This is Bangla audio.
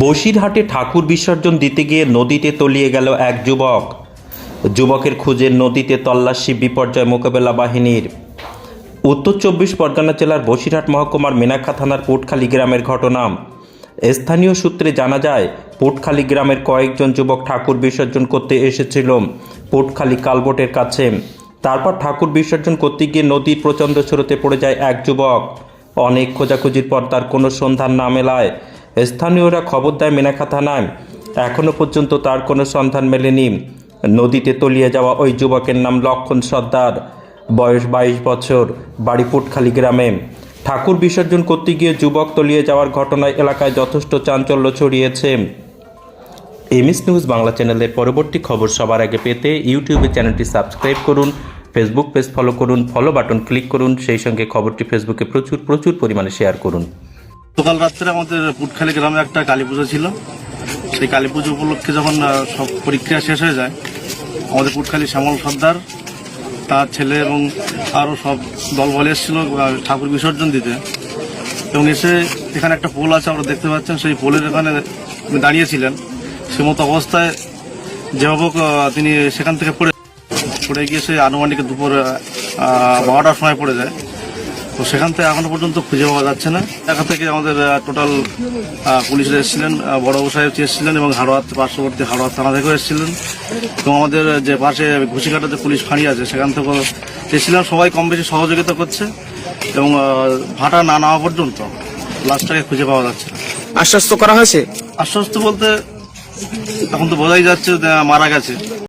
বসিরহাটে ঠাকুর বিসর্জন দিতে গিয়ে নদীতে তলিয়ে গেল এক যুবক। যুবকের খুঁজে নদীতে তল্লাশি, বিপর্যয় মোকাবেলা বাহিনীর। উত্তর চব্বিশ পরগনা জেলার বসিরহাট মহকুমার মেনাক্ষা থানার পোটখালী গ্রামের ঘটনা। স্থানীয় সূত্রে জানা যায়, পোটখালী গ্রামের কয়েকজন যুবক ঠাকুর বিসর্জন করতে এসেছিল পোটখালী কালবোটের কাছে। তারপর ঠাকুর বিসর্জন করতে গিয়ে নদীর প্রচণ্ড স্রোতে পড়ে যায় এক যুবক। অনেক খোঁজাখুঁজির পর তার কোনো সন্ধান না মেলায় স্থানীয়রা খবর দেয় মেনাখা থানায়। এখনও পর্যন্ত তার কোনো সন্ধান মেলেনি। নদীতে তলিয়ে যাওয়া ওই যুবকের নাম লক্ষণ সর্দার। বয়স বাইশ বছর, বাড়ি পুটখালি গ্রামে। ঠাকুর বিসর্জন করতে গিয়ে যুবক তলিয়ে যাওয়ার ঘটনায় এলাকায় যথেষ্ট চাঞ্চল্য ছড়িয়েছে। এমএস নিউজ বাংলা চ্যানেলের পরবর্তী খবর সবার আগে পেতে ইউটিউবে চ্যানেলটি সাবস্ক্রাইব করুন, ফেসবুক পেজ ফলো করুন, ফলো বাটন ক্লিক করুন, সেই সঙ্গে খবরটি ফেসবুকে প্রচুর প্রচুর পরিমাণে শেয়ার করুন। গতকাল রাত্রে আমাদের পুটখালি গ্রামে একটা কালী পুজো ছিল। সেই কালী পুজো উপলক্ষে যখন সব পরীক্ষা শেষ হয়ে যায়, আমাদের পুটখালি শ্যামল সর্দার, তার ছেলে এবং আরও সব দল বলে এসেছিল ঠাকুর বিসর্জন দিতে। এবং এসে এখানে একটা পোল আছে আমরা দেখতে পাচ্ছেন, সেই পোলের এখানে দাঁড়িয়েছিলেন সে মতো অবস্থায় যে হোক তিনি সেখান থেকে পড়ে পড়ে গিয়ে সে আনুমানিক দুপুর বারোটার সময় পড়ে যায়। তো সেখান থেকে এখনও পর্যন্ত খুঁজে পাওয়া যাচ্ছে না। এখান থেকে আমাদের টোটাল পুলিশরা এসেছিলেন বড়বাবু সাহেব এসেছিলেন এবং হাড়োয়াত পার্শ্ববর্তী হাড়োয়াত থানা থেকেও এসেছিলেন। এবং আমাদের যে পাশে ঘুষিঘাটাতে পুলিশ ফাঁড়ি আছে সেখান থেকেও এসেছিলাম। সবাই কম বেশি সহযোগিতা করছে এবং ভাটা না নেওয়া পর্যন্ত লাশটাকে খুঁজে পাওয়া যাচ্ছে আশ্বস্ত করা হয়েছে? আশ্বস্ত বলতে এখন তো বোঝাই যাচ্ছে মারা গেছে।